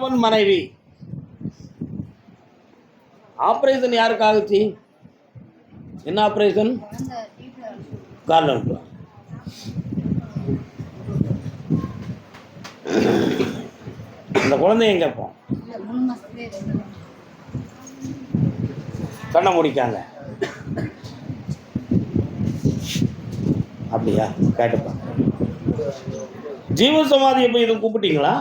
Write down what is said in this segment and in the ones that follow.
கணவன் மனைவி. ஆப்ரேஷன் யாருக்கு ஆகுச்சு என்ன ஆப்ரேஷன் கார்டன் அந்த காலில் விட்டுருவாங்க குழந்தை எங்க கண்ணை முடிக்காங்க. அப்படியா? கேட்டுப்பா. ஜீவ சமாதி எப்போ எதுவும் கூப்பிட்டீங்களா?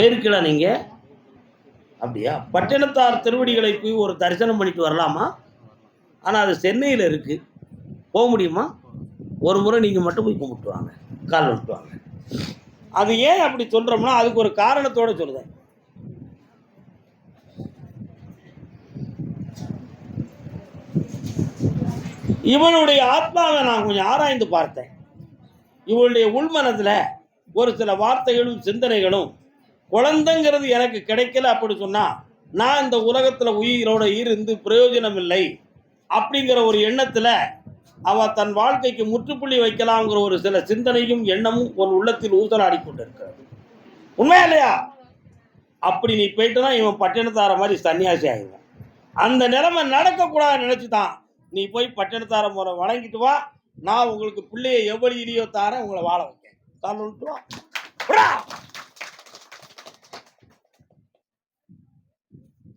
போயிருக்கல நீங்க? அப்படியா? பட்டினத்தார் திருவடிகளை போய் ஒரு தரிசனம் பண்ணிட்டு வரலாமா? ஆனால் அது சென்னையில் இருக்கு. போக முடியுமா? ஒரு முறை நீங்கள் மட்டும் போய் கும்பிட்டு வாங்க. கால் விட்டு வாங்க. அது ஏன் அப்படி சொல்கிறோம்னா அதுக்கு ஒரு காரணத்தோடு சொல்லுதேன் இவனுடைய ஆத்மாவை நான் கொஞ்சம் ஆராய்ந்து பார்த்தேன். இவளுடைய உள்மனத்தில் ஒரு சில வார்த்தைகளும் சிந்தனைகளும் குழந்தைங்கிறது எனக்கு கிடைக்கல அப்படி சொன்னா நான் இந்த உலகத்தில் உயிரோட இருந்து பிரயோஜனம் இல்லை அப்படிங்கிற ஒரு எண்ணத்தில் அவ தன் வாழ்க்கைக்கு முற்றுப்புள்ளி வைக்கலாம்ங்கிற ஒரு சில சிந்தனையும் எண்ணமும் ஒரு உள்ளத்தில் ஊசலாடி கொண்டிருக்கிறது. உண்மையா இல்லையா? அப்படி நீ போயிட்டுனா இவன் பட்டினத்தார மாதிரி சன்னியாசி ஆகிடுவான் அந்த நிலைமை நடக்கக்கூடாதுன்னு நினச்சி தான் நீ போய் பட்டினத்தார முறை வணங்கிட்டு வா நான் உங்களுக்கு பிள்ளையை எவ்வளோ எவ்வளியிலையோ தாரேன் உங்களை வாழ வைக்கேன். கால்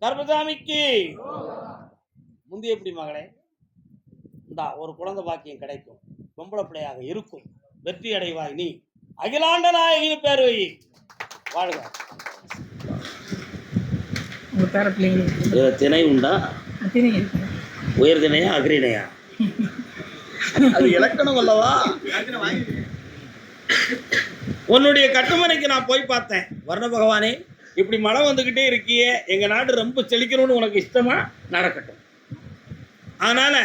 கர்மசாமிக்கு முந்தி எப்படி மகளே? இந்தா ஒரு குழந்தை பாக்கியம் கிடைக்கும். பொம்பளை பிள்ளையாக இருக்கும். வெற்றி அடைவாய் நீ. அகிலாண்ட நாயகின்னு பேர் வை. வாழ்க. திணை உண்டா? இருக்கு உயர்தினையா அக்ரிணையா அது இலக்கணம் அல்லவா? உன்னுடைய கட்டுமனைக்கு நான் போய் பார்த்தேன். வர்ண பகவானே இப்படி மழை வந்துக்கிட்டே இருக்கியே எங்கள் நாடு ரொம்ப செழிக்கணும்னு உனக்கு இஷ்டமாக நடக்கட்டும். அதனால்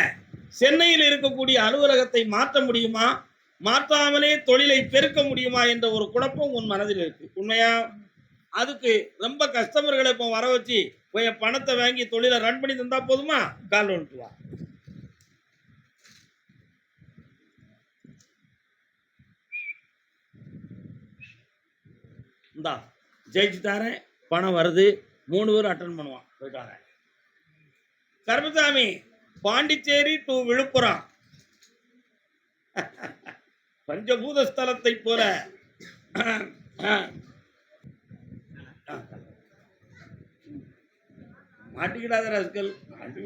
சென்னையில் இருக்கக்கூடிய அலுவலகத்தை மாற்ற முடியுமா? மாற்றாமலே தொழிலை பெருக்க முடியுமா என்ற ஒரு குழப்பம் உன் மனதில் இருக்கு. உண்மையா? அதுக்கு ரொம்ப கஸ்டமர்களை இப்போ வர வச்சு போய் பணத்தை வாங்கி தொழிலை ரன் பண்ணி தந்தா போதுமா? கால் ஒன்றுவா இந்தா. ஜெயிச்சு பணம் வருது. மூணு பேரும் அட்டன் பண்ணுவான் போயிட்டாங்க கருமசாமி பாண்டிச்சேரி டு விழுப்புரம். பஞ்சபூத ஸ்தலத்தை போல. மாட்டிக்கிடாத ரசிகள் மாட்டி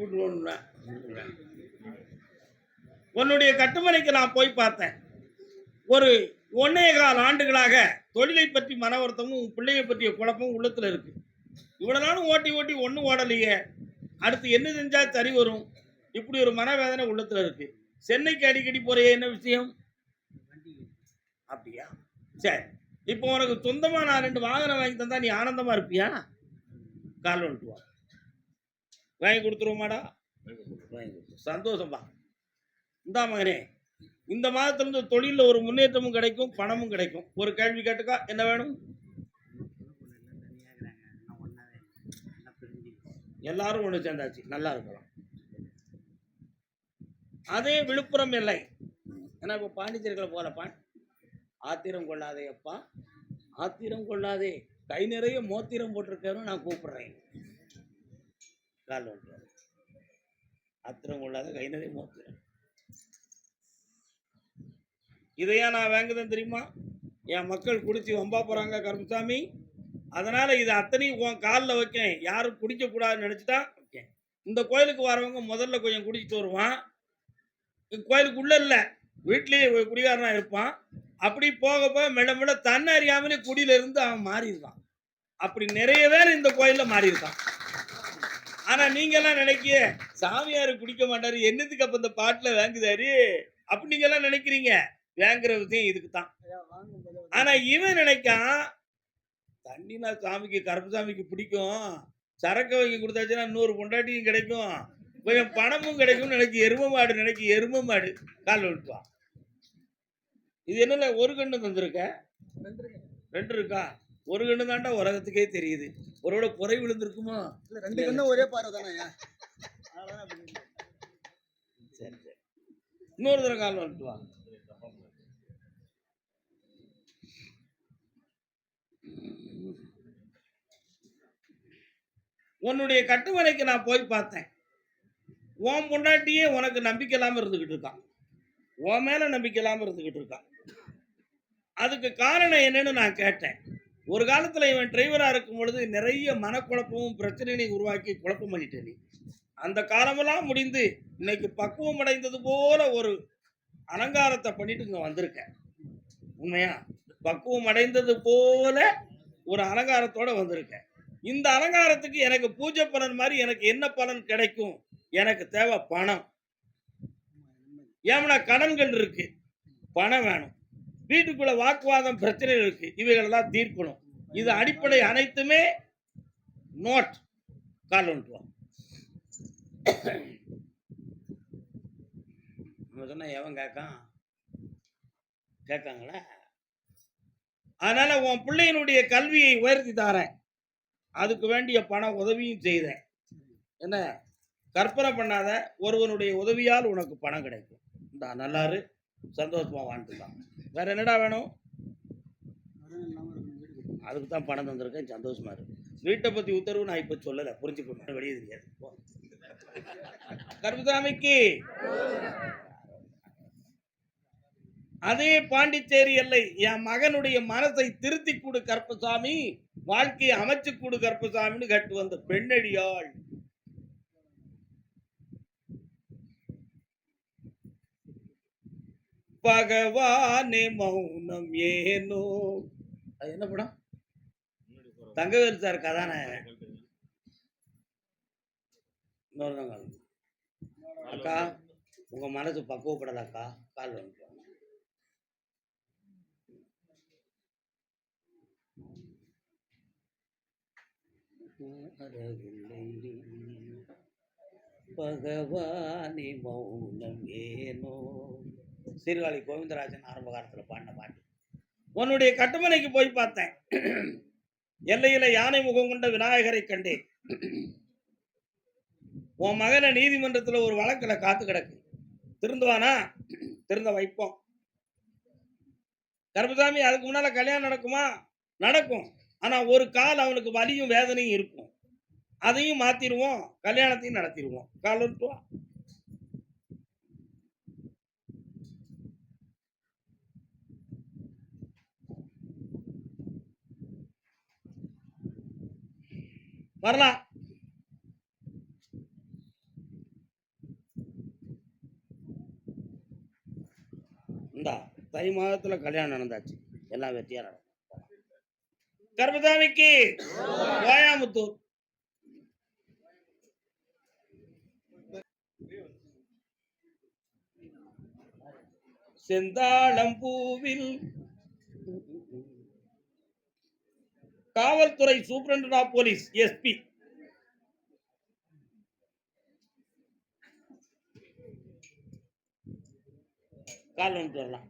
உன்னுடைய கட்டுமனைக்கு நான் போய் பார்த்தேன். ஒரு ஒன்னே கால் ஆண்டுகளாக தொழிலை பற்றி மன வருத்தமும் உன் பிள்ளையை பற்றிய குழப்பமும் உள்ளத்தில் இருக்கு. இவ்வளோ நாளும் ஓட்டி ஓட்டி ஒன்றும் ஓடலையே. அடுத்து என்ன செஞ்சால் சரி வரும்? இப்படி ஒரு மனவேதனை உள்ளத்தில் இருக்கு. சென்னைக்கு அடிக்கடி போறியே? என்ன விஷயம்? அப்படியா? சரி. இப்போ உனக்கு சொந்தமாக நான் ரெண்டு வாகனம் வாங்கி தந்தா நீ ஆனந்தமாக இருப்பியா? கால் வந்துட்டு வா. வாங்கி கொடுத்துருவோமாடா? வாங்கி கொடுத்து சந்தோஷம்பா. இந்தா மகனே. இந்த மாதத்திலிருந்து தொழிலில் ஒரு முன்னேற்றமும் கிடைக்கும் பணமும் கிடைக்கும். ஒரு கேள்வி கேட்டுக்கா என்ன வேணும்? எல்லாரும் ஒன்று சேர்ந்தாச்சு. நல்லா இருக்கலாம். அதே விழுப்புரம் எல்லை. ஏன்னா இப்போ பாண்டிச்சேரிகளை போகிறப்பா ஆத்திரம் கொள்ளாதே அப்பா ஆத்திரம் கொள்ளாதே. கை நிறைய மோத்திரம் போட்டிருக்கேன்னு நான் கூப்பிடுறேன். கால் ஆத்திரம் கொள்ளாத கை நிறைய மோத்திரம். இதையா நான் வாங்குதேன் தெரியுமா? என் மக்கள் குடித்து வம்பா போகிறாங்க கருமசாமி அதனால் இது அத்தனையும் உன் காலில் வைக்கேன். யாரும் குடிக்கக்கூடாதுன்னு நினச்சிட்டா வைக்கேன். இந்த கோயிலுக்கு வரவங்க முதல்ல கொஞ்சம் குடிச்சிட்டு வருவான். இந்த கோயிலுக்கு இல்லை வீட்லேயே குடிகாரனாக இருப்பான். அப்படி போக போக மெல்ல மெல்ல தன்னை அறியாமலே குடியிலிருந்து அவன் மாறி அப்படி நிறைய பேர் இந்த கோயிலில் மாறி ஆனால் நீங்கள்லாம் நினைக்கிய சாமியார் குடிக்க மாட்டார் என்னத்துக்கு அப்போ இந்த பாட்டில் வாங்குதாரு? அப்படி நினைக்கிறீங்க. வாங்குற விஷயம் இதுக்கு தான் ஆனா இவன் நினைக்கான் தண்ணினா சாமிக்கு கருப்புசாமிக்கு பிடிக்கும். சரக்கு வாங்கி கொடுத்தாச்சுன்னா இன்னொரு பொண்டாட்டியும் கிடைக்கும். கொஞ்சம் பணமும் கிடைக்கும்னு நினைக்கி எரும மாடு நினைக்கி எரும மாடு கால் விட்டுவான் இது என்னல ஒரு கண்ணு தந்திருக்க? ரெண்டு இருக்கா? ஒரு கண்ணு தாண்டா உலகத்துக்கே தெரியுது. ஒருவேளை குறை விழுந்திருக்குமா? ரெண்டு கண்ணும் ஒரே பார்வை தானே சரி சரி. இன்னொரு தடவை கால் வந்துட்டு உன்னுடைய கட்டுமனைக்கு நான் போய் பார்த்தேன். உன் பொண்டாட்டியே உனக்கு நம்பிக்கை இல்லாமல் இருந்துக்கிட்டு இருக்கான் உன் மேலே நம்பிக்கை இல்லாமல் இருந்துக்கிட்டு இருக்கான் அதுக்கு காரணம் என்னன்னு நான் கேட்டேன். ஒரு காலத்தில் இவன் டிரைவராக இருக்கும் பொழுது நிறைய மனக்குழப்பமும் பிரச்சனையும் உருவாக்கி குழப்பம் பண்ணிட்டேன் அந்த காலமெல்லாம் முடிந்து இன்னைக்கு பக்குவம் அடைந்தது போல ஒரு அலங்காரத்தை பண்ணிட்டு இங்கே வந்திருக்கேன். உண்மையா? பக்குவம் அடைந்தது போல ஒரு அலங்காரத்தோட வந்திருக்கேன். இந்த அலங்காரத்துக்கு எனக்கு பூஜை பலன் மாதிரி எனக்கு என்ன பலன் கிடைக்கும்? எனக்கு தேவை பணம். ஏமனா கடன்கள் இருக்கு. பணம் வேணும். வீட்டுக்குள்ள வாக்குவாதம் பிரச்சனை இருக்கு. இவைகளெல்லாம் தீர்க்கணும். இது அடிப்படை அனைத்துமே நோட் கால் ஒன்று நம்ம சொன்னா எவன் கேட்கான்? கேட்காங்களா? அதனால உன் பிள்ளையினுடைய கல்வியை உயர்த்தி தாரேன். அதுக்கு வேண்டிய பண உதவியும் செய்தேன். என்ன? கற்பனை பண்ணாத ஒருவனுடைய உதவியால் உனக்கு பணம் கிடைக்கும். இந்த நல்லாரு. சந்தோஷமா வாழ்ந்துக்கலாம். வேற என்னடா வேணும்? அதுக்கு தான் பணம் தந்திருக்கேன். சந்தோஷமா இருக்கு வீட்டை பத்தி உத்தரவு நான் இப்ப சொல்லலை. புரிஞ்சுக்கணும். வெளியே தெரியாது. கருப்புசாமிக்கு அதே பாண்டிச்சேரி எல்லை என் மகனுடைய மனசை திருத்தி கொடு கருப்பசாமி வாழ்க்கையை அமைச்சு கொடு கருப்பசாமின்னு கட்டு வந்த பெண்ணடியாள். பகவானே மௌனம் ஏனோ? அது என்ன படம்? தங்கவேல் சார் கதான அக்கா உங்க மனசு பக்குவப்படலக்கா கால் வந்து பகவானி மௌனம் ஏனோ? சீர்காழி கோவிந்தராஜன் ஆரம்ப காலத்தில் பாடின பாட்டு. உன்னுடைய கட்டுமனைக்கு போய் பார்த்தேன். எல்லையில யானை முகம் கொண்ட விநாயகரை கண்டேன். உன் மகனை நீதிமன்றத்துல ஒரு வழக்குல காத்து கிடக்கு. திருந்துவானா திருந்த வைப்போம். கருப்பசாமி அதுக்கு முன்னால கல்யாணம் நடக்குமா? நடக்கும். ஆனால் ஒரு கால் அவனுக்கு வலியும் வேதனையும் இருக்கும். அதையும் மாத்திடுவோம் கல்யாணத்தையும் நடத்திடுவோம் கால் வரலாம். இந்தா தை மாதத்தில் கல்யாணம் நடந்தாச்சு. எல்லாம் வெற்றியாக நடக்கும் கர்மசாமிக்கு கோயாமுத்தூர். செந்தாளம் பூவில் காவல்துறை சூப்பரண்டா போலீஸ் எஸ்பி. கால் வந்துட்டு வரலாம்.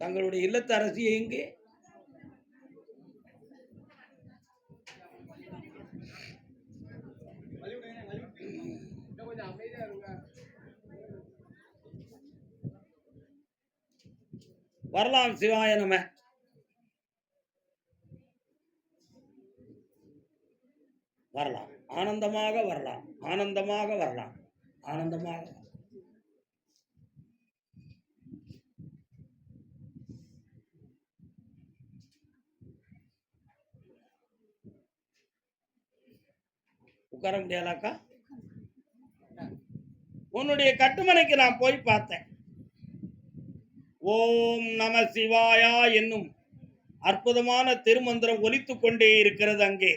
தங்களுடைய இல்லத்து அரசியை எங்கே? வரலாம் சிவாய நம்ம வரலாம். ஆனந்தமாக வரலாம். ஆனந்தமாக வரலாம். ஆனந்தமாக உட்கார முடியாதாக்கா? உன்னுடைய கட்டுமனைக்கு நான் போய் பார்த்தேன். ஓம் நம சிவாயா என்னும் அற்புதமான திருமந்திரம் ஒலித்துக் கொண்டே இருக்கிறது அங்கே.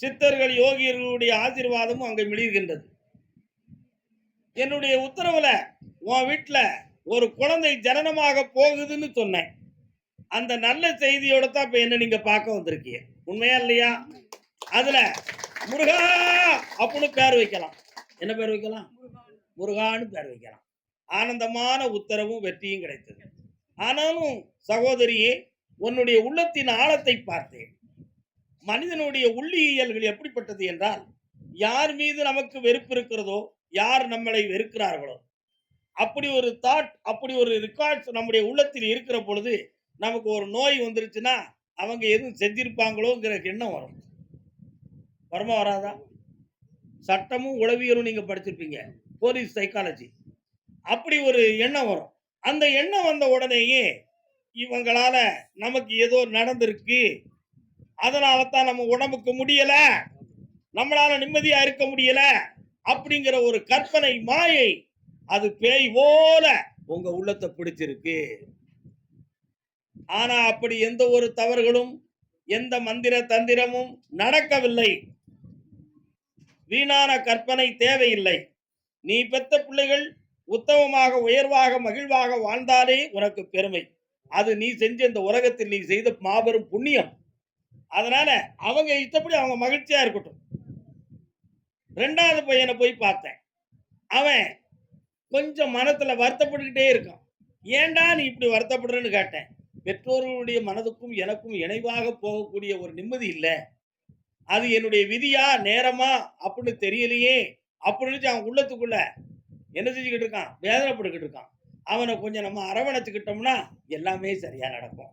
சித்தர்கள் யோகியர்களுடைய ஆசீர்வாதமும் அங்கே மிளிர்கின்றது. என்னுடைய உத்தரவுல உன் வீட்டில் ஒரு குழந்தை ஜனனமாக போகுதுன்னு சொன்னேன். அந்த நல்ல செய்தியோட தான் இப்ப என்ன நீங்க பார்க்க வந்திருக்கீங்க. உண்மையா இல்லையா? அதுல முருகா அப்படின்னு பேர் வைக்கலாம். என்ன பேர் வைக்கலாம்? முருகான்னு பேர் வைக்கலாம். ஆனந்தமான உத்தரவும் வெற்றியும் கிடைத்தது. ஆனாலும் சகோதரியே உன்னுடைய உள்ளத்தின் ஆழத்தை பார்த்தேன். மனிதனுடைய உள்ளியல்கள் எப்படிப்பட்டது என்றால் யார் மீது நமக்கு வெறுப்பு இருக்கிறதோ யார் நம்மளை வெறுக்கிறார்களோ அப்படி ஒரு தாட் அப்படி ஒரு ரெக்கார்ட்ஸ் நம்முடைய உள்ளத்தில் இருக்கிற பொழுது நமக்கு ஒரு நோய் வந்துருச்சுன்னா அவங்க எதுவும் செஞ்சிருப்பாங்களோங்கிற எண்ணம் வரும். வருமா வராதா? சட்டமும் உளவியலும் நீங்கள் படிச்சிருப்பீங்க. போலீஸ் சைக்காலஜி அப்படி ஒரு எண்ணம் வரும். அந்த எண்ணம் வந்த உடனேயே இவங்களால நமக்கு ஏதோ நடந்திருக்கு. அதனால தான் நம்ம உடம்புக்கு முடியல. நம்மளால நிம்மதியா இருக்க முடியல. அப்படிங்கிற ஒரு கற்பனை மாயை அது பேய் போல உங்க உள்ளத்தை பிடிச்சிருக்கு. ஆனா அப்படி எந்த ஒரு தவறுகளும் எந்த மந்திர தந்திரமும் நடக்கவில்லை. வீணான கற்பனை தேவையில்லை. நீ பெத்த பிள்ளைகள் உத்தமமாக உயர்வாக மகிழ்வாக வாழ்ந்தாலே உனக்கு பெருமை. அது நீ செஞ்ச இந்த உலகத்தில் நீ செய்த மாபெரும் புண்ணியம். அதனால அவங்க இஷ்டப்படி அவங்க மகிழ்ச்சியா இருக்கட்டும். ரெண்டாவது பையனை போய் பார்த்தேன். அவன் கொஞ்சம் மனத்துல வருத்தப்பட்டுக்கிட்டே இருக்கான். ஏன்டா நீ இப்படி வருத்தப்படுறன்னு கேட்டேன். பெற்றோர்களுடைய மனதுக்கும் எனக்கும் இணைவாக போகக்கூடிய ஒரு நிம்மதி இல்லை. அது என்னுடைய விதியா நேரமா அப்படின்னு தெரியலையே. அப்படின்னு அவன் உள்ளத்துக்குள்ள என்ன செஞ்சுக்கிட்டு இருக்கான்? வேதனைப்பட்டுக்கிட்டு இருக்கான். அவனை கொஞ்சம் நம்ம அரவணைச்சுக்கிட்டோம்னா எல்லாமே சரியா நடக்கும்.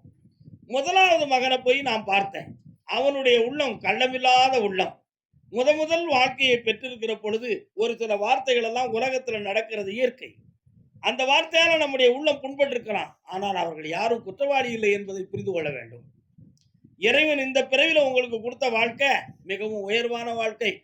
முதலாவது மகனை போய் நான் பார்த்தேன். அவனுடைய உள்ளம் கள்ளமில்லாத உள்ளம். முத முதல் வாழ்க்கையை பெற்றிருக்கிற பொழுது ஒரு சில வார்த்தைகள் எல்லாம் உலகத்தில் நடக்கிறது இயற்கை. அந்த வார்த்தையால நம்முடைய உள்ளம் புண்பட்டிருக்கலாம் ஆனால் அவர்கள் யாரும் குற்றவாளி இல்லை என்பதை புரிந்து கொள்ள வேண்டும். இறைவன் இந்த பிறவில உங்களுக்கு கொடுத்த வாழ்க்கை மிகவும் உயர்வான வாழ்க்கை.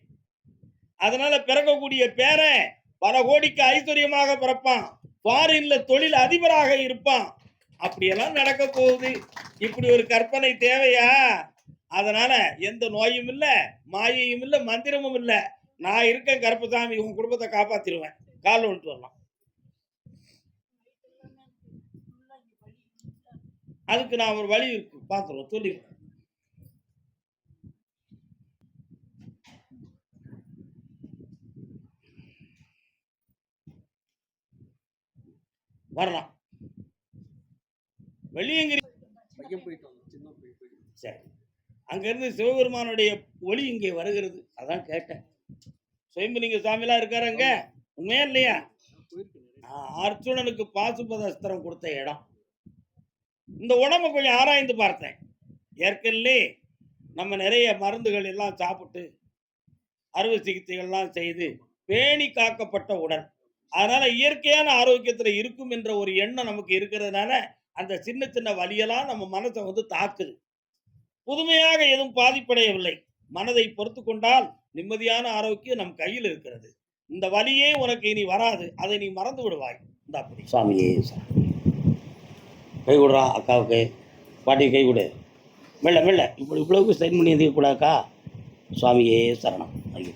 அதனால பிறக்கக்கூடிய பேரன் பல கோடிக்கு ஐஸ்வர்யமாக பிறப்பான். ஃபாரின்ல தொழில் அதிபராக இருப்பான். அப்படியெல்லாம் நடக்க போகுது. இப்படி ஒரு கற்பனை தேவையா? அதனால எந்த நோயும் இல்ல மாயையும் இல்ல மந்திரமும் இல்ல. நான் இருக்கேன் கருப்பசாமி உன் குடும்பத்தை காப்பாத்திருவேன். கால் ஒன்று வரலாம். அதுக்கு நான் ஒரு வழி இருக்கு. பார்த்துருவோம் சொல்லிடுறேன் வரலாம் போயிட்டோம் சரி. அங்கிருந்து சிவபெருமானுடைய ஒளி இங்கே வருகிறது. அதான் கேட்டேன். சுயம்புலிங்க சுவாமிலாம் இருக்காரு அங்க? உண்மையா இல்லையா? அர்ஜுனனுக்கு பாசுபதஸ்திரம் கொடுத்த இடம். இந்த உடம்பை கொஞ்சம் ஆராய்ந்து பார்த்தேன். ஏற்கனவே நம்ம நிறைய மருந்துகள் எல்லாம் சாப்பிட்டு அறுவை சிகிச்சைகள்லாம் செய்து பேணி காக்கப்பட்ட உடல். அதனால இயற்கையான ஆரோக்கியத்துல இருக்கும் என்ற ஒரு எண்ணம் நமக்கு இருக்கிறதுனால அந்த சின்ன சின்ன வலியெல்லாம் நம்ம மனசை வந்து தாக்குது. புதுமையாக எதுவும் பாதிப்படையவில்லை. மனதை பொறுத்து கொண்டால் நிம்மதியான ஆரோக்கியம் நம் கையில் இருக்கிறது. இந்த வலியே உனக்கு இனி வராது. அதை நீ மறந்து விடுவாய். இந்த அப்படி. சாமியே கை விடுறா அக்காவுக்கு. பாட்டி கை கொடு. மெல்ல மெல்ல. இப்படி இவ்வளவுக்கு சைன் பண்ணி எதுக்க கூடாக்கா சுவாமியே சரணம். ஐயோ.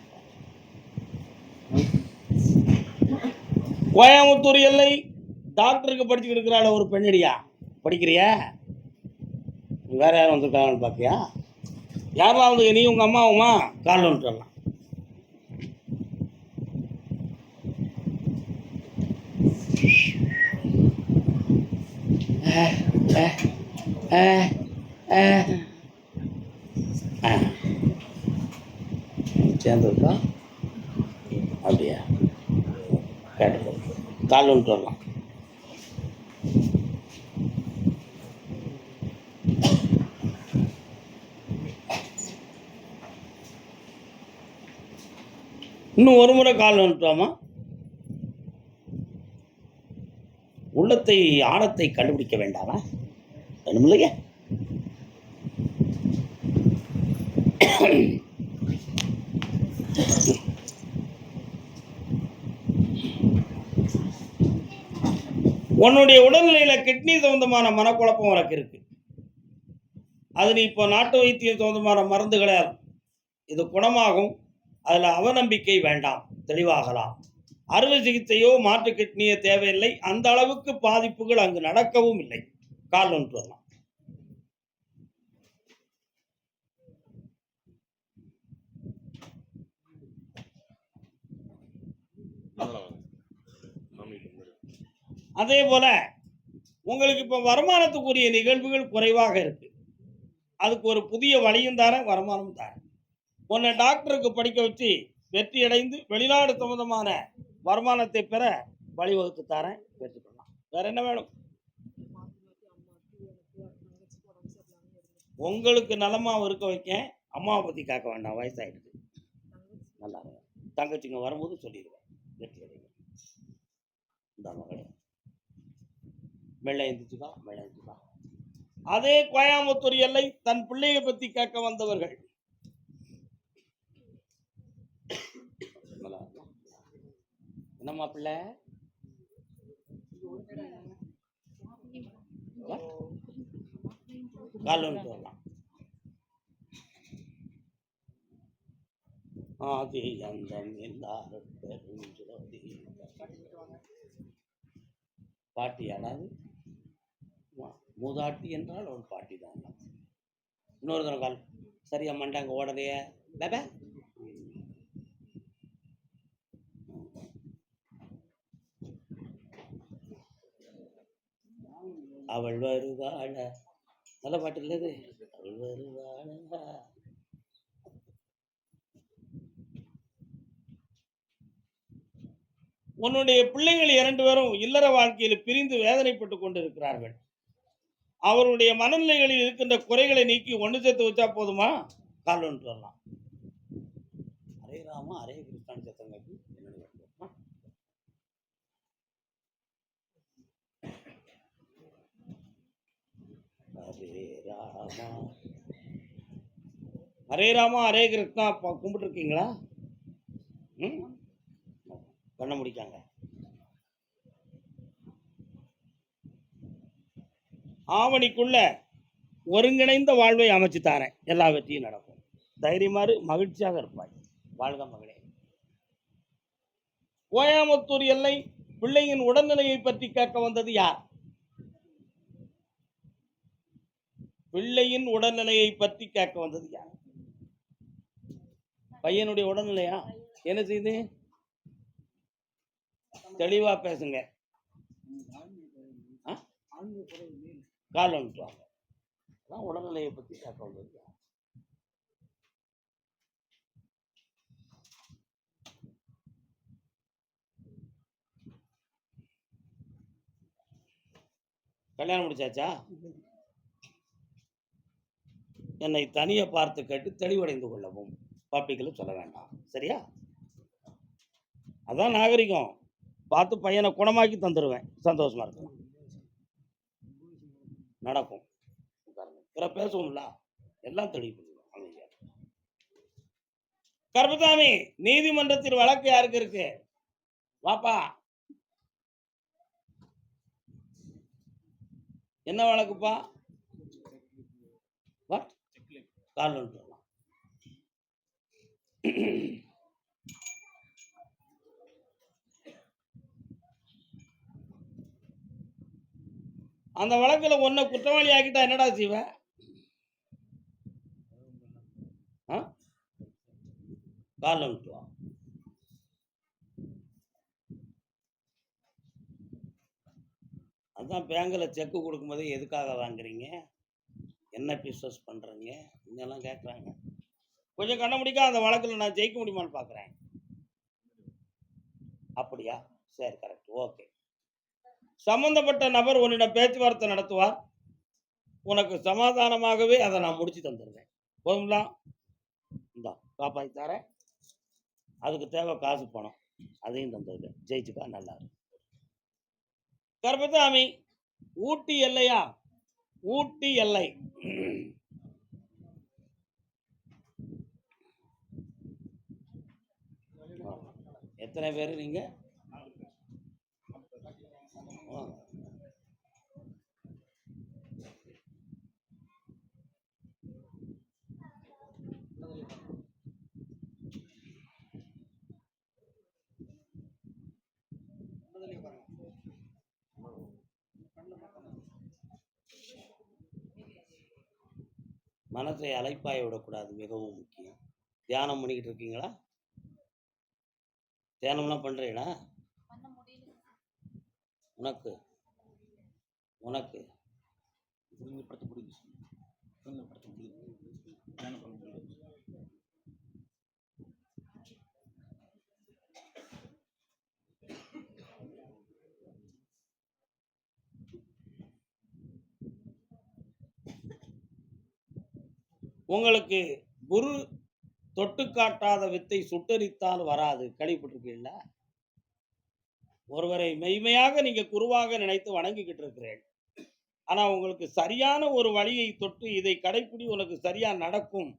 கோயம்புத்தூர் எல்லை டாக்டருக்கு படிச்சுக்கிட்டு இருக்கிறாள் ஒரு பெண்ணடியா? படிக்கிறியா? வேற யாரும் வந்திருக்காங்கன்னு பார்த்தியா யாரெல்லாம் வந்து? நீ உங்கள் அம்மாவுமா காலில் வந்துட்டு வரலாம் சேர்ந்துருக்கா அப்படியா கேட்டு கால் வந்துட்டு வரலாம் இன்னும் ஒரு முறை கால் வந்துட்டோமா உள்ளத்தை ஆழத்தை கண்டுபிடிக்க வேண்டாமா? வேணுமில்லையா? உன்னுடைய உடல்நிலையில கிட்னி சம்பந்தமான மனக்குழப்பம் உனக்கு இருக்கு. அது நீ இப்போ நாட்டு வைத்தியம் சம்பந்தமான மருந்துகளை இது குணமாகும். அதில் அவநம்பிக்கை வேண்டாம். தெளிவாகலாம். அறுவை சிகிச்சையோ மாற்று கிட்னியோ தேவையில்லை. அந்த அளவுக்கு பாதிப்புகள் அங்கு நடக்கவும் இல்லை. கால் ஒன்று வரலாம் அதே போல உங்களுக்கு இப்போ வருமானத்துக்குரிய நிகழ்வுகள் குறைவாக இருக்கு. அதுக்கு ஒரு புதிய வழியும் தரேன் வருமானமும் தரேன். உன்னை டாக்டருக்கு படிக்க வச்சு வெற்றி அடைந்து வெளிநாடு சம்பந்தமான வருமானத்தை பெற வழிவகுத்து தரேன் பெற்றுக்கொள்ளலாம் வேற என்ன வேணும்? உங்களுக்கு நலமாக இருக்க வைக்க அம்மாவை பற்றி காக்க வேண்டாம் வயசாகிடுது நல்லா தங்கச்சிங்க வரும்போது சொல்லிடுவேன். வெற்றி அடைங்க இந்த மகளே. மெல்ல எழுந்துச்சுக்கா மெல்ல எழுந்துச்சுக்கா அதே கோயம்புத்தூர் எல்லை தன் பிள்ளையை பத்தி கேட்க வந்தவர்கள். என்னம்மா பிள்ளை? கால் ஒன்று வரலாம். ஆதி அந்தம் எல்லாரும் பெருஞ்சோதி பாட்டி யாராவது மூதாட்டி என்றால் ஒரு பாட்டி தான் இன்னொரு தடவை கால். சரியா மண்டாங்க ஓடலையே. பேபே அவள் வருவாள. நல்ல பாட்டு இல்லது அவள் வருவாள. உன்னுடைய பிள்ளைகள் இரண்டு பேரும் இல்லற வாழ்க்கையில் பிரிந்து வேதனைப்பட்டு கொண்டிருக்கிறார்கள். அவருடைய மனநிலைகளில் இருக்கின்ற குறைகளை நீக்கி ஒன்று சேர்த்து வச்சா போதுமா? கால் வரலாம். அரே ராமா அரே கிருஷ்ணன் சத்தம் ஹரே ராமா. ஹரே ராமா ஹரே கிருஷ்ணா ப- கும்பிட்டுருக்கீங்களா? ம்? கண்ணை முடிக்காங்க. ஆவணிக்குள்ள ஒருங்கிணைந்த வாழ்வை அமைச்சு தாரேன். எல்லா வெற்றியும் நடக்கும். தைரியமாறு மகிழ்ச்சியாக இருப்பாய். வாழ்க மகளே. கோயமுத்தூர் எல்லை பிள்ளையின் உடல்நிலையை பற்றி கேட்க வந்தது யார்? பிள்ளையின் உடல்நிலையை பற்றி கேட்க வந்தது யார்? பையனுடைய உடல்நிலையா? என்ன செய்யுது தெளிவா பேசுங்க. ஆ? கால் வந்துட்டு அதான் உடல்நிலையை பற்றி கேட்க வந்தது. கல்யாணம் முடிச்சாச்சா? என்னை தனியை பார்த்து கேட்டு தெளிவடைந்து கொள்ளவும் பாப்பிகளை சொல்ல வேண்டாம். சரியா? அதான் நாகரிகம். பார்த்து பையனை குணமாக்கி தந்துடுவேன் சந்தோஷமா இருக்கலாம் நடக்கும். உட்காருங்க. பிற பேசுவோம்ல எல்லாம் தெளிவு பண்ணிடுவோம் அமைதியா. கர்பதாமி நீதிமன்றத்தில் வழக்கு யாருக்கு இருக்கு? வாப்பா. என்ன வழக்குப்பா? வாட் கால் அந்த வழக்கில் ஒன்ன குற்றவாளி ஆக்கிட்டா என்னடா செய்வ ஆ? கால் அதான் பேங்கில் செக்கு கொடுக்கும்போது எதுக்காக வாங்குறீங்க? என்ன பிஸ்னஸ் பண்ணுறீங்க இதெல்லாம் கேட்குறாங்க கொஞ்சம் கண்ண முடிக்க அந்த வழக்கில் நான் ஜெயிக்க முடியுமான்னு பார்க்குறேன் அப்படியா? சரி கரெக்ட் ஓகே சம்பந்தப்பட்ட நபர் உன்னிடம் பேச்சுவார்த்தை நடத்துவார். உனக்கு சமாதானமாகவே அதை நான் முடிச்சு தந்துடுவேன் போதுங்களா இந்தா காப்பாற்றி தரேன். அதுக்கு தேவை காசு பணம். அதையும் தந்துடுவேன் ஜெயிச்சுக்கா நல்லா இருக்கும் கர்பதாமி ஊட்டி எல்லையா? ஊட்டி எல்லை. எத்தனை பேர் நீங்கள் மனசை அலைப்பாய விடக்கூடாது மிகவும் முக்கியம். தியானம் பண்ணிக்கிட்டு இருக்கீங்களா? தியானம்லாம் பண்ணுறீங்களா உனக்கு உனக்கு. புரிஞ்சு படுத்து புரிஞ்சு புரிஞ்சு படுத்து புரிஞ்சு உங்களுக்கு குரு தொட்டு காட்டாத வித்தை சுட்டரித்தால் வராது. கேள்விப்பட்டிருக்கீங்களா? ஒருவரை மெய்மையாக நீங்க குருவாக நினைத்து வணங்கிக்கிட்டு இருக்கிறேன். ஆனா உங்களுக்கு சரியான ஒரு வழியை தொட்டு இதை கடைப்பிடி உனக்கு சரியா நடக்கும்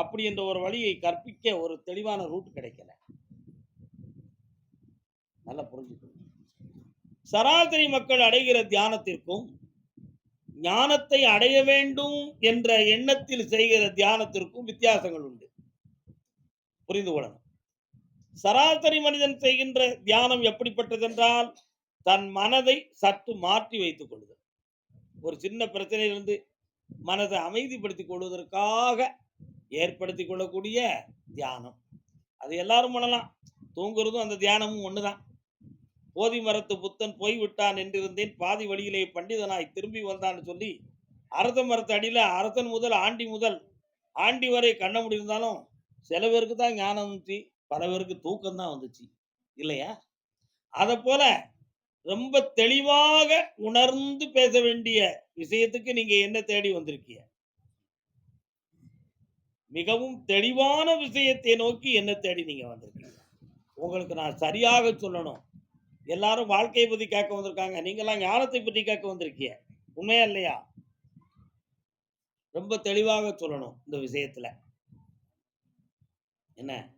அப்படி என்ற ஒரு வழியை கற்பிக்க ஒரு தெளிவான ரூட் கிடைக்கல. நல்லா புரிஞ்சுக்கணும். சராசரி மக்கள் அடைகிற தியானத்திற்கும் ஞானத்தை அடைய வேண்டும் என்ற எண்ணத்தில் செய்கிற தியானத்திற்கும் வித்தியாசங்கள் உண்டு. புரிந்து கொள்ளணும். சராசரி மனிதன் செய்கின்ற தியானம் எப்படிப்பட்டது என்றால் தன் மனதை சற்று மாற்றி வைத்துக் கொள்ளுதல். ஒரு சின்ன பிரச்சனையிலிருந்து மனதை அமைதிப்படுத்திக் கொள்வதற்காக ஏற்படுத்திக் கொள்ளக்கூடிய தியானம். அது எல்லாரும் பண்ணலாம். தூங்குறதும் அந்த தியானமும் ஒண்ணுதான். போதி மரத்து புத்தன் போய்விட்டான் என்றிருந்தேன். பாதி வழியிலே பண்டிதனாய் திரும்பி வந்தான்னு சொல்லி அரச மரத்து அடியில் அரசன் முதல் ஆண்டி முதல் ஆண்டி வரை கண்ண முடியிருந்தாலும் சில பேருக்கு தான் ஞானம் இருந்துச்சு பல பேருக்கு தூக்கம்தான் வந்துச்சு. இல்லையா? அதை போல ரொம்ப தெளிவாக உணர்ந்து பேச வேண்டிய விஷயத்துக்கு நீங்க என்ன தேடி வந்திருக்கீங்க? மிகவும் தெளிவான விஷயத்தை நோக்கி என்ன தேடி நீங்க வந்திருக்கீங்க? உங்களுக்கு நான் சரியாக சொல்லணும். எல்லாரும் வாழ்க்கையை பத்தி கேட்க வந்திருக்காங்க. நீங்கெல்லாம் ஞானத்தை பற்றி கேட்க வந்திருக்கீங்க. உண்மையா இல்லையா? ரொம்ப தெளிவாக சொல்லணும் இந்த விஷயத்துல. என்ன?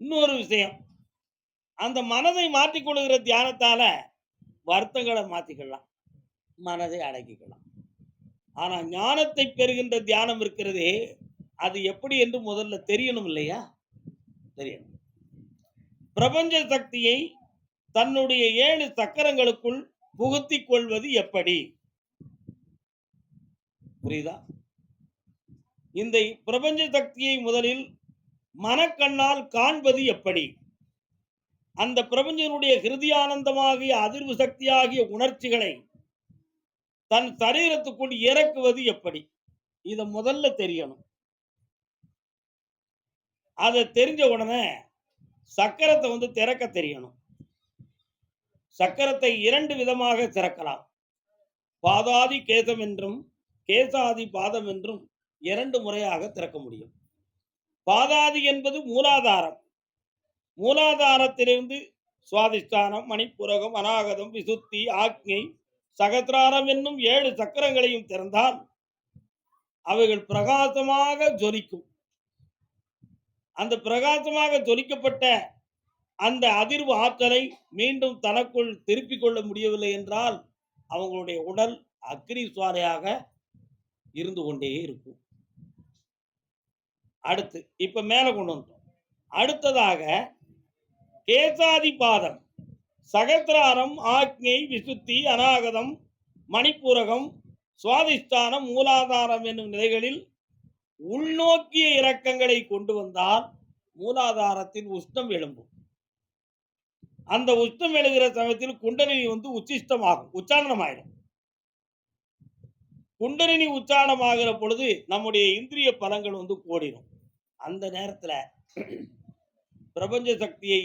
இன்னொரு விஷயம். அந்த மனதை மாற்றிக்கொள்கிற தியானத்தால வருத்தங்களை மாற்றிக்கலாம் மனதை அடக்கிக்கலாம். ஆனா ஞானத்தை பெறுகின்ற தியானம் இருக்கிறதே அது எப்படி என்று முதல்ல தெரியணும் இல்லையா? தெரியணும். பிரபஞ்ச சக்தியை தன்னுடைய ஏழு சக்கரங்களுக்குள் புகுத்தி கொள்வது எப்படி? புரியுதா? இந்த பிரபஞ்ச சக்தியை முதலில் மனக்கண்ணால் காண்பது எப்படி? அந்த பிரபஞ்சனுடைய ஹிருதியானந்தமாகிய அதிர்வு சக்தியாகிய உணர்ச்சிகளை தன் சரீரத்துக்குள் இறக்குவது எப்படி? இத முதல்ல தெரியணும். அதை தெரிஞ்ச உடனே சக்கரத்தை வந்து திறக்க தெரியணும். சக்கரத்தை இரண்டு விதமாக திறக்கலாம். பாதாதி கேசம் என்றும் கேசாதி பாதம் என்றும் இரண்டு முறையாக திறக்க முடியும். பாதாதி என்பது மூலாதாரம். மூலாதாரத்திலிருந்து சுவாதிஷ்டானம் மணிப்புரகம் அநாகதம் விசுத்தி ஆக்ஞை சகசிராரம் என்னும் ஏழு சக்கரங்களையும் திறந்தால் அவைகள் பிரகாசமாக ஜொலிக்கும். அந்த பிரகாசமாக ஜொலிக்கப்பட்ட அந்த அதிர்வு ஆற்றலை மீண்டும் தனக்குள் திருப்பிக் கொள்ள முடியவில்லை என்றால் அவங்களுடைய உடல் அக்னி சுவாரையாக இருந்து கொண்டே இருக்கும். அடுத்து இப்ப மேல கொண்டு வந்தோம் அடுத்ததாக கேசாதிபாதம் சகசிராரம் ஆக்ஞை விசுத்தி அநாகதம் மணிப்பூரகம் சுவாதிஷ்டானம் மூலாதாரம் என்னும் நிலைகளில் உள்நோக்கிய இறக்கங்களை கொண்டு வந்தால் மூலாதாரத்தின் உஷ்ணம் எழும்பும். அந்த உஷ்ணம் எழுகிற சமயத்தில் குண்டலினி வந்து உச்சிஷ்டமாகும் உச்சாரணம் ஆயிடும் குண்டலினி உச்சாரணம் ஆகிற பொழுது நம்முடைய இந்திரிய பலங்கள் வந்து கோடிடும் அந்த நேரத்துல பிரபஞ்ச சக்தியை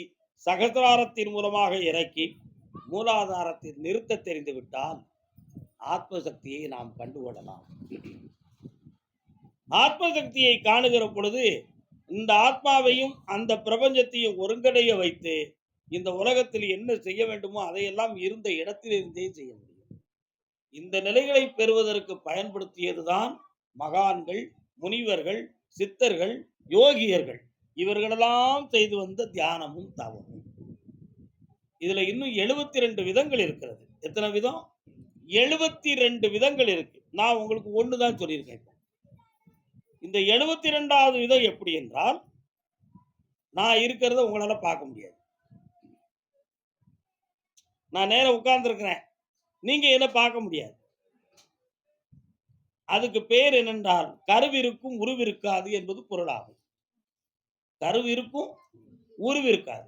சகசிராரத்தின் மூலமாக இறக்கி மூலாதாரத்தில் நிறுத்த தெரிந்து விட்டால் ஆத்ம சக்தியை நாம் கண்டுகொள்ளலாம் ஆத்ம சக்தியை காணுகிற பொழுது இந்த ஆத்மாவையும் அந்த பிரபஞ்சத்தையும் ஒருங்கடைய வைத்து இந்த உலகத்தில் என்ன செய்ய வேண்டுமோ அதையெல்லாம் இருந்த இடத்திலிருந்தே செய்ய முடியும். இந்த நிலைகளை பெறுவதற்கு பயன்படுத்தியதுதான் மகான்கள் முனிவர்கள் சித்தர்கள் யோகியர்கள். இவர்களெல்லாம் செய்து வந்த தியானமும் தவமும். இதுல இன்னும் எழுபத்தி ரெண்டு விதங்கள் இருக்கிறது. எத்தனை விதம்? எழுபத்தி ரெண்டு விதங்கள் இருக்கு. நான் உங்களுக்கு ஒன்று தான் சொல்லியிருக்கேன் இப்போ. இந்த எழுபத்தி ரெண்டாவது விதம் எப்படி என்றால் நான் இருக்கிறத உங்களால பார்க்க முடியாது. நான் நேரா உட்கார்ந்துருக்கிறேன். நீங்க என்ன பார்க்க முடியாது. அதுக்கு பேர் என்னென்றால் கருவிருக்கும் உருவிருக்காது என்பது பொருளாகும். கருவிருக்கும் உருவிருக்காது.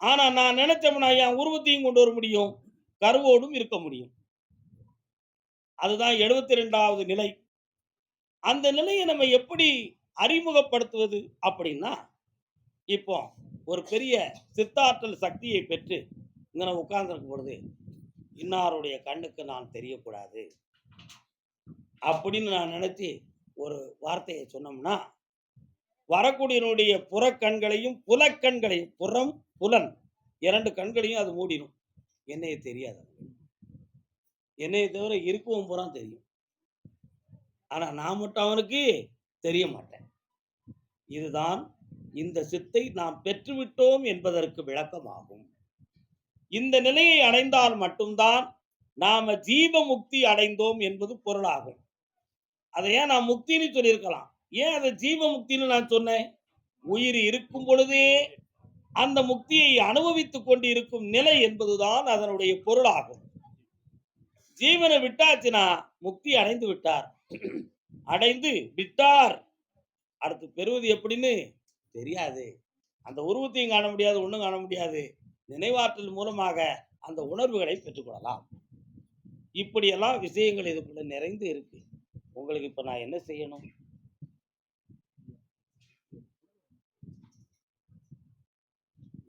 ஆனா நான் நினைச்சோம்னா என் உருவத்தையும் கொண்டு வர முடியும். கருவோடும் இருக்க முடியும். அதுதான் எழுபத்தி ரெண்டாவது நிலை. அந்த நிலையை நம்ம எப்படி அறிமுகப்படுத்துவது அப்படின்னா இப்போ ஒரு பெரிய சித்தாற்றல் சக்தியை பெற்று இங்க நான் உட்கார்ந்துருக்கும் பொழுது இன்னாருடைய கண்ணுக்கு நான் தெரியக்கூடாது. அப்படின்னு நான் நினைச்சு ஒரு வார்த்தையை சொன்னோம்னா வரக்கூடியனுடைய புறக்கண்களையும் புலக்கண்களையும் புறம் புலன் இரண்டு கண்களையும் அது மூடிடும். என்னைய தெரியாது என்னையை என்னைய தவிர இருக்கவும் புறம் தெரியும். ஆனால் நான் மட்டும் அவனுக்கு தெரிய மாட்டேன். இதுதான் இந்த சித்தை நாம் பெற்றுவிட்டோம் என்பதற்கு விளக்கமாகும். இந்த நிலையை அடைந்தால் மட்டும்தான் நாம ஜீவ முக்தி அடைந்தோம் என்பது பொருளாகும். அதை ஏன் நான் முக்தின்னு சொல்லியிருக்கலாம்? ஏன் அதை ஜீவ முக்தின்னு நான் சொன்னேன்? உயிர் இருக்கும் பொழுதே அந்த முக்தியை அனுபவித்துக் கொண்டு இருக்கும் நிலை என்பதுதான் அதனுடைய பொருளாகும். ஜீவனை விட்டாச்சுன்னா முக்தி அடைந்து விட்டார். அடைந்து விட்டார். அடுத்து பெறுவது எப்படின்னு தெரியாது. அந்த உருவத்தையும் காண முடியாது ஒன்றும் காண முடியாது. நினைவாற்றல் மூலமாக அந்த உணர்வுகளை பெற்றுக்கொள்ளலாம். இப்படியெல்லாம் விஷயங்கள் இதுக்குள்ள நிறைந்து இருக்கு. உங்களுக்கு இப்ப நான் என்ன செய்யணும்?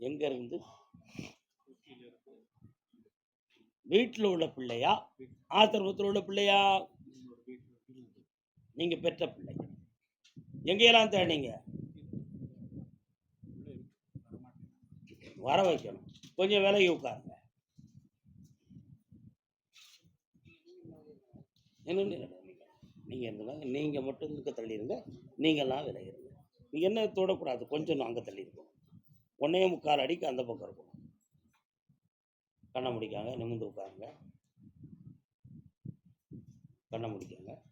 எங்க இருந்து வீட்டில் உள்ள பிள்ளையா? ஆசிரமத்தில் உள்ள பிள்ளையா? நீங்க பெற்ற பிள்ளை. எங்கெல்லாம் தேடினீங்க? வர வைக்கணும். கொஞ்சம் விலகி உட்காருங்க. என்ன நீங்க- நீங்க நீங்கள் மட்டும் இருக்க தள்ளிடுங்க நீங்கெல்லாம் விலகிடுங்க நீங்க என்ன தொடக்கூடாது? கொஞ்சம் அங்கே தள்ளியிருக்கோம் இருக்கணும் ஒன்னே முக்கால் அடிக்கு அந்த பக்கம் இருக்கும் கண்ணை முடிக்காங்க. நிமிர்ந்து உட்காருங்க. கண்ணை முடிக்காங்க.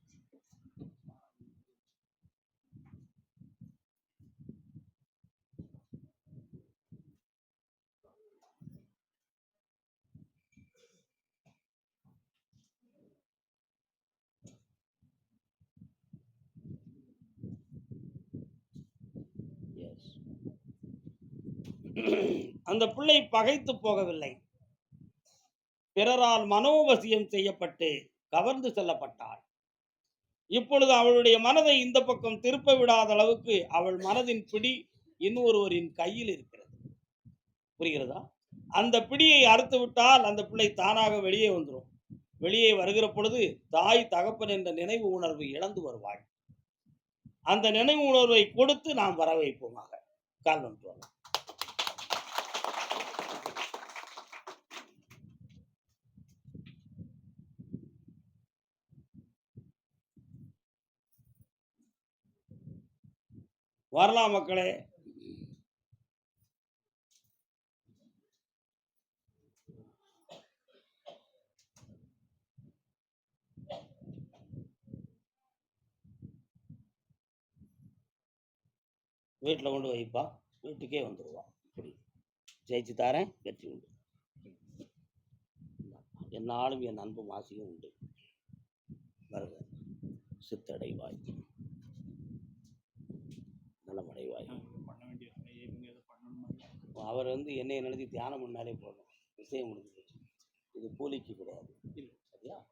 அந்த பிள்ளை பகைத்து போகவில்லை. பிறரால் மனோவசியம் செய்யப்பட்டு கவர்ந்து செல்லப்பட்டாள். இப்பொழுது அவளுடைய மனதை இந்த பக்கம் திருப்ப விடாத அளவுக்கு அவள் மனதின் பிடி இன்னொருவரின் கையில் இருக்கிறது. புரிகிறதா? அந்த பிடியை அறுத்து விட்டால் அந்த பிள்ளை தானாக வெளியே வந்துடும் வெளியே வருகிற பொழுது தாய் தகப்பன் என்ற நினைவு உணர்வு இழந்து வருவாள். அந்த நினைவு உணர்வை கொடுத்து நாம் வர வைப்போமாக கால் வந்துட்டு வரலாம் மக்களே. வீட்டில் கொண்டு வைப்பா. வீட்டுக்கே வந்துடுவா இப்படி. ஜெயிச்சு தாரேன் வெற்றி உண்டு. என்னாலும் என் அன்பு மாசியும் உண்டு. வருக சித்தடைவாய் எதை பண்ணணுமா? அவர் வந்து என்னை நினைச்சு தியானம் பண்ணாலே போதும். விஷயம் முடிஞ்சு போச்சு. இது கூலிக்கு கிடையாது. சரியா?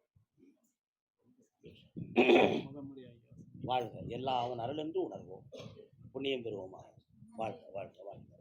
வாழ்க. எல்லா அவன் அருள் என்று உணர்வோம். புண்ணியம் பெறுவோமாக. வாழ்க வாழ்க வாழ்க.